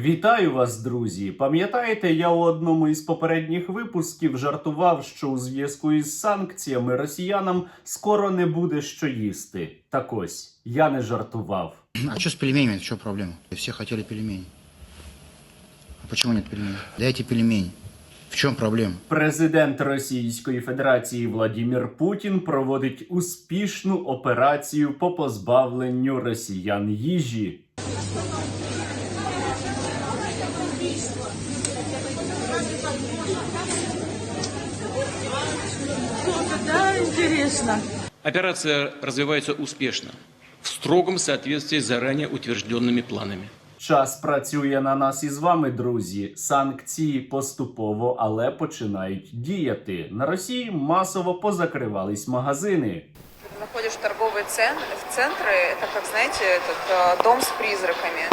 Вітаю вас, друзі! Пам'ятаєте, я у одному із попередніх випусків жартував, що у зв'язку із санкціями росіянам скоро не буде що їсти. Так ось я не жартував. А что с пельменями? Чем проблема? Все хотели пельмени. А почему нет пельменей? Дайте пельмени. В чем проблема? Президент Російської Федерації Владімір Путін проводить успішну операцію по позбавленню росіян їжі. интересно. Операция развивается успешно, в строгом соответствии с заранее утвержденными планами. Час працює на нас із вами, друзі. Санкції поступово, але починають діяти. На Росії масово позакривались магазини. Находишь в торговые цен, в центры, это как, знаете, этот э, дом с призраками.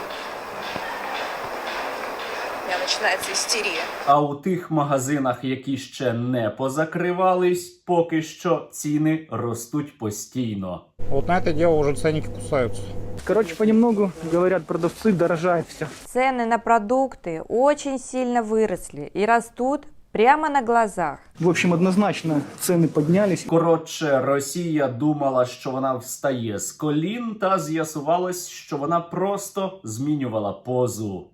У меня начинается истерия. А у тих магазинах, які ще не позакривались, поки що ціни ростуть постійно. Вот на это дело уже ценники кусаются. Короче, понемногу, говорят продавцы, дорожает все. Цены на продукты очень сильно выросли и растут прямо на глазах. В общем, однозначно цены поднялись. Коротше, Росія думала, що вона встає з колін, та з'ясувалось, що вона просто змінювала позу.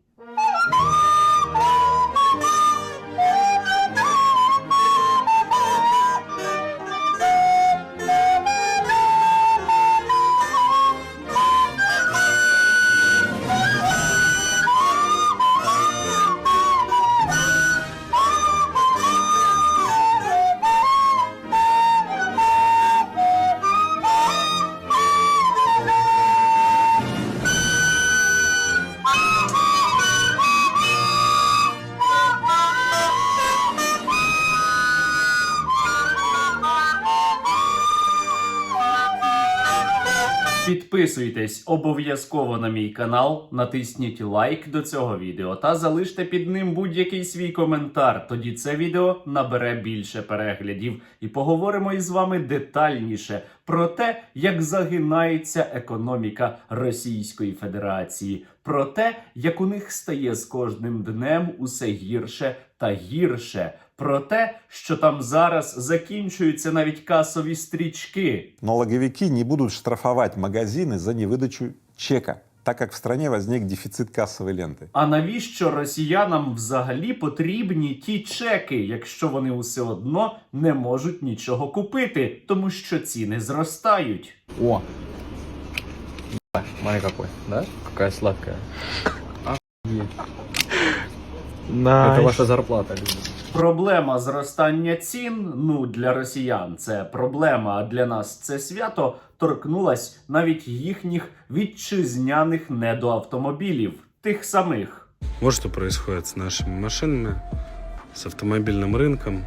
Підписуйтесь обов'язково на мій канал, натисніть лайк до цього відео та залиште під ним будь-який свій коментар. Тоді це відео набере більше переглядів. І поговоримо із вами детальніше про те, як загинається економіка Російської Федерації, про те, як у них стає з кожним днем усе гірше та гірше Про те, що там зараз закінчуються навіть касові стрічки, Налоговики не будут штрафовать магазины за невыдачу чека, так как в стране возник дефицит кассовой ленты. А навіщо росіянам взагалі потрібні ті чеки, якщо вони усе одно не можуть нічого купити, тому що ціни зростають? О! Смотри какой, да? Какая сладкая. Охуеть. Это ваша зарплата, люди. Проблема зростання цін, ну для росіян це проблема, а для нас це свято торкнулась навіть їхніх вітчизняних недоавтомобілів, тих самих. Вот что происходит с нашими машинами, с автомобильным рынком,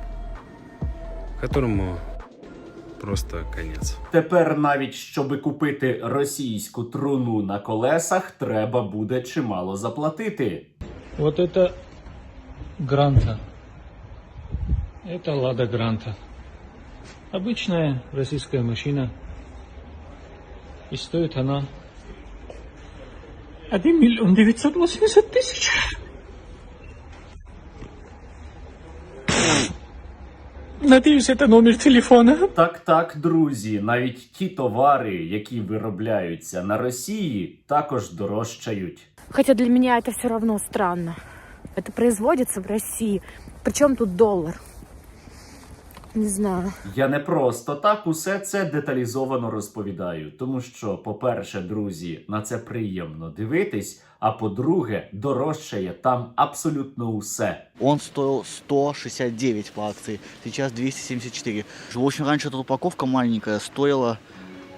которому просто конец. Тепер навіть щоби купити російську труну на колесах, треба буде чимало заплатити. Вот это Гранта. Это Лада Гранта. Обычная российская машина. И стоит она 1 миллион 980 тысяч. Надеюсь, это номер телефона. Так, так, друзі, навіть ті товари, які виробляються на Росії, також дорожчають. Хотя для меня это все равно странно. Это производится в России. Причем тут доллар? Не знаю. Я не просто так усе це деталізовано розповідаю, тому що, по-перше, друзі, на це приємно дивитись. А по-друге, дорожчає там абсолютно усе. Он стоил 169 по акции, сейчас 274. В общем, раньше эта упаковка маленькая стоила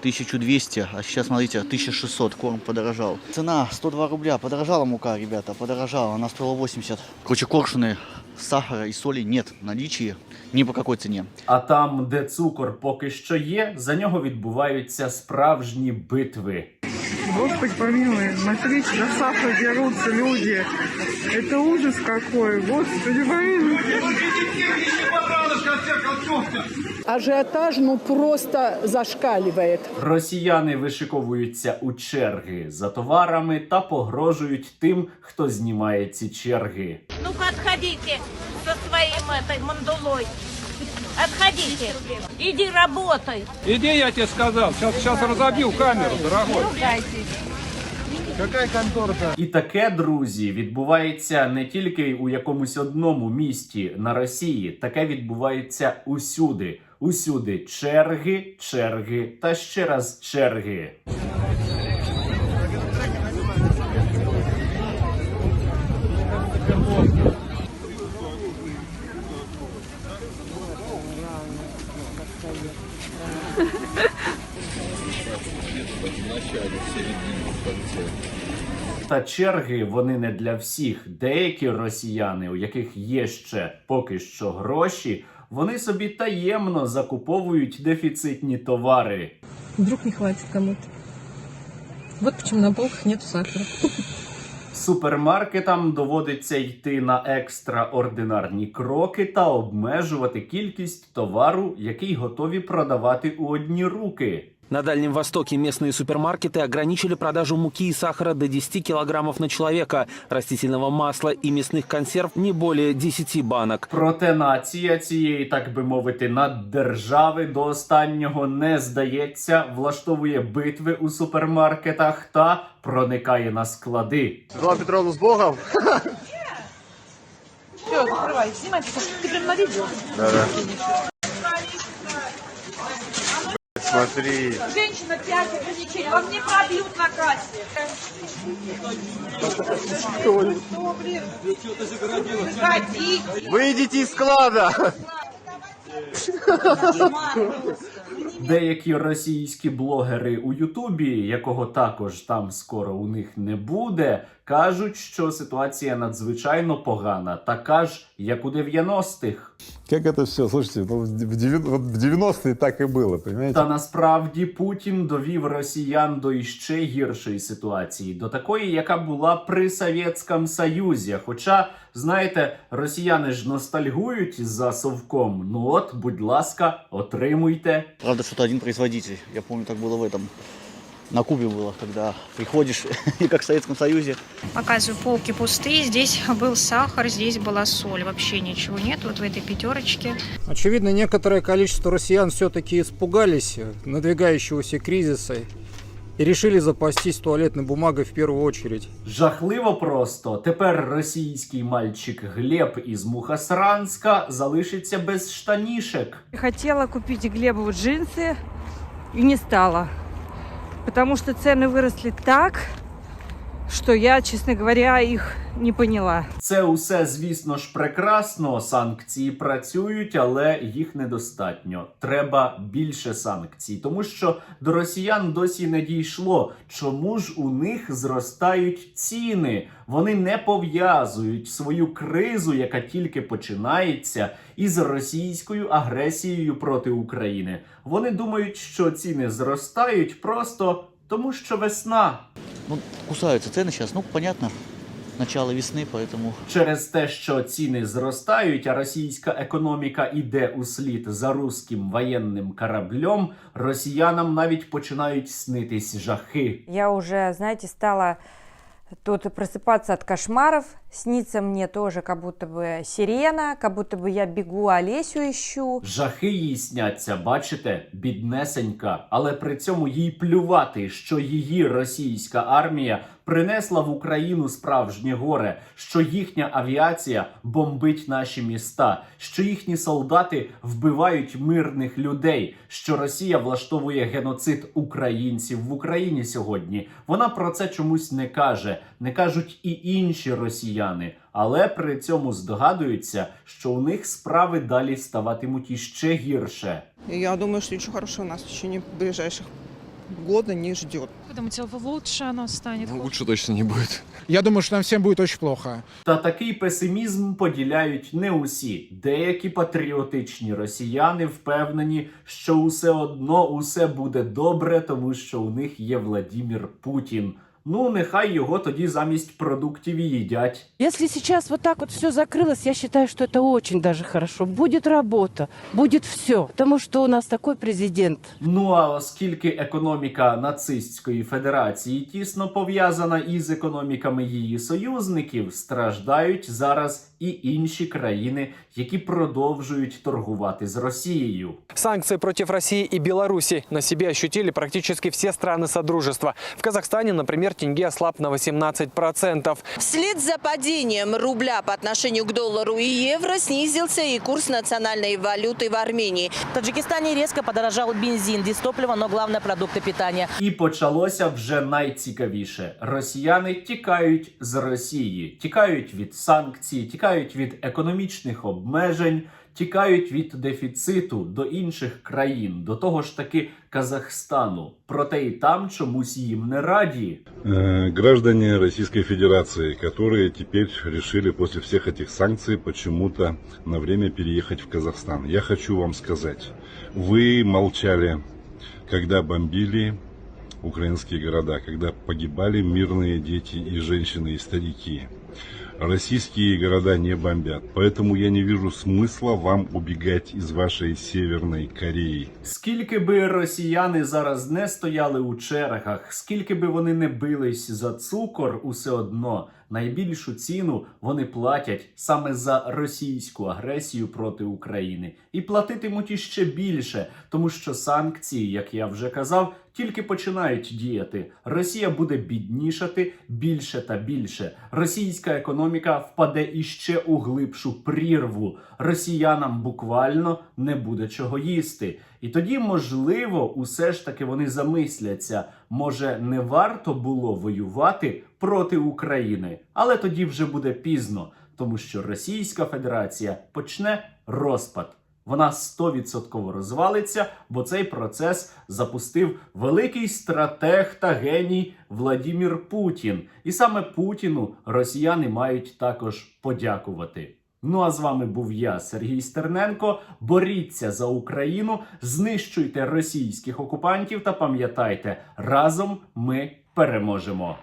1200, а сейчас, смотрите, 1600, корм подорожал. Цена 102 рубля, подорожала мука, ребята, подорожала, она стоила 80. Короче, коршуны сахара и соли нет в наличии ни по какой цене. А там, де цукор поки що є, за нього відбуваються справжні битви. Господи помилуй, смотрите, на сахар дерутся люди. Это ужас какой, Господи помилуй. Ажиотаж ну просто зашкаливает. Росіяни вишиковуються у черги за товарами та погрожують тим, хто знімає ці черги. Ну-ка, отходите со своим этой мандулой. Отходите. Иди работай. Иди, я тебе сказал. Сейчас, сейчас разобью камеру, дорогой. І таке, друзі, відбувається не тільки у якомусь одному місті на Росії, таке відбувається усюди. Усюди черги, черги та ще раз черги. Та черги вони не для всіх. Деякі росіяни, у яких є ще поки що гроші, вони собі таємно закуповують дефіцитні товари. Вдруг не хватит кому-то. Вот почему на полках нет сахара. Супермаркетам доводиться йти на екстраординарні кроки та обмежувати кількість товару, який готові продавати у одні руки. На Дальнем Востоке местные супермаркеты ограничили продажу муки и сахара до 10 килограммов на человека, растительного масла и мясных консерв не более 10 банок. Проте нація цієї, так би мовити, наддержави до останнього не здається, влаштовує битви у супермаркетах та проникає на склади. Світлана Петровна з Богом. Все, закрывай, снимай, ты прям на видео. Смотри. Женщина, 5 ограничений, вам не пробьют на кассе. Что, блин? Выходите. Вийдіть із склада. Деякі російські блогери у Ютубі, якого також там скоро у них не буде, кажуть, що ситуація надзвичайно погана, така ж, як у 90-х. Как это все? Слушайте, ну, в девя- вот в 90-е так и было, понимаете? Та насправді Путін довів росіян до іще гіршої ситуації, до такої, яка була при Совєтському Союзі. Хоча, знаєте, росіяни ж ностальгують за совком. Ну от, будь ласка, отримуйте. Правда, что-то один производитель. Я помню, так было в этом. На Кубе было, когда приходишь, и как в Советском Союзе. Показываю, полки пустые. Здесь был сахар, здесь была соль. Вообще ничего нет вот в этой пятерочке. Очевидно, некоторое количество россиян все-таки испугались э, надвигающегося кризиса и решили запастись туалетной бумагой в первую очередь. Жахливо просто. Тепер російський мальчик Глеб із Мухасранська залишиться без штанішек. Хотела купить Глебову джинсы и не стала. Потому что цены выросли так, что я, честно говоря, их не поняла. Це усе, звісно ж, прекрасно. Санкції працюють, але їх недостатньо. Треба більше санкцій, тому що до росіян досі не дійшло. Чому ж у них зростають ціни? Вони не пов'язують свою кризу, яка тільки починається, із російською агресією проти України. Вони думають, що ціни зростають просто тому, що весна. Ну, кусаются цены сейчас, ну, понятно, начало весны, поэтому Через те, що ціни зростають, а російська економіка іде у слід за руським воєнним кораблем, росіянам навіть починають снитись жахи. Я уже, знаете, стала тут просыпаться от кошмаров. Снится мне тоже как будто бы сирена, как будто бы я бегу Олесю ищу. Жахи їй сняться, бачите, біднесенька, але при цьому їй плювати, що її російська армія принесла в Україну справжнє горе, що їхня авіація бомбить наші міста, що їхні солдати вбивають мирних людей, що Росія влаштовує геноцид українців в Україні сьогодні. Вона про це чомусь не каже, не кажуть і інші росіяни, але при цьому здогадуються, що у них справи далі ставатимуть іще гірше. Я думаю, что ничего хорошего у нас в течение ближайших года не ждет. Вы думаете, лучше оно станет? Лучше точно не будет. Я думаю, что нам всем будет очень плохо. Та такий песимізм поділяють не усі. Деякі патріотичні росіяни впевнені, що усе одно усе буде добре, тому що у них є Владімір Путін. Ну, нехай його тоді замість продуктів і їдять. Если сейчас вот так вот все закрылось, я считаю, что это очень даже хорошо. Будет работа, будет все. Потому что у нас такой президент. Ну а оскільки економіка нацистської федерації тісно пов'язана із економіками її союзників, страждають зараз і інші країни, які продовжують торгувати з Росією. Санкции против России и Беларуси на себе ощутили практически все страны Содружества. В Казахстане, например, тенге ослаб на 18%. Вслед за падением рубля по отношению к доллару и евро снизился и курс национальной валюты в Армении. В Таджикистане резко подорожал бензин, дистопливо, но главное продукты питания. І почалося вже найцікавіше. Росіяни тікають з Росії, тікають від санкцій, тікають від економічних обмежень, тікають від дефіциту до інших країн, до того ж таки Казахстану. Проте і там чомусь їм не раді. Э, Граждане Российской Федерации, которые теперь решили после всех этих санкций почему-то на время переехать в Казахстан. Я хочу вам сказать, вы молчали, когда бомбили украинские города, когда погибали мирные дети и женщины и старики. Российские города не бомбят, поэтому я не вижу смысла вам убегать из вашей Северной Кореи. Скільки би росіяни зараз не стояли у чергах, скільки би вони не бились за цукор, усе одно найбільшу ціну вони платять саме за російську агресію проти України і платитимуть іще більше, тому що санкції, як я вже казав, тільки починають діяти. Росія буде біднішати більше та більше. Російська економіка впаде іще у глибшу прірву. Росіянам буквально не буде чого їсти. І тоді, можливо, усе ж таки вони замисляться. Може, не варто було воювати проти України, але тоді вже буде пізно, тому що Російська Федерація почне розпад. Вона 100% розвалиться, бо цей процес запустив великий стратег та геній Владімір Путін. І саме Путіну росіяни мають також подякувати. Ну а з вами був я, Сергій Стерненко. Боріться за Україну, знищуйте російських окупантів та пам'ятайте, разом ми переможемо.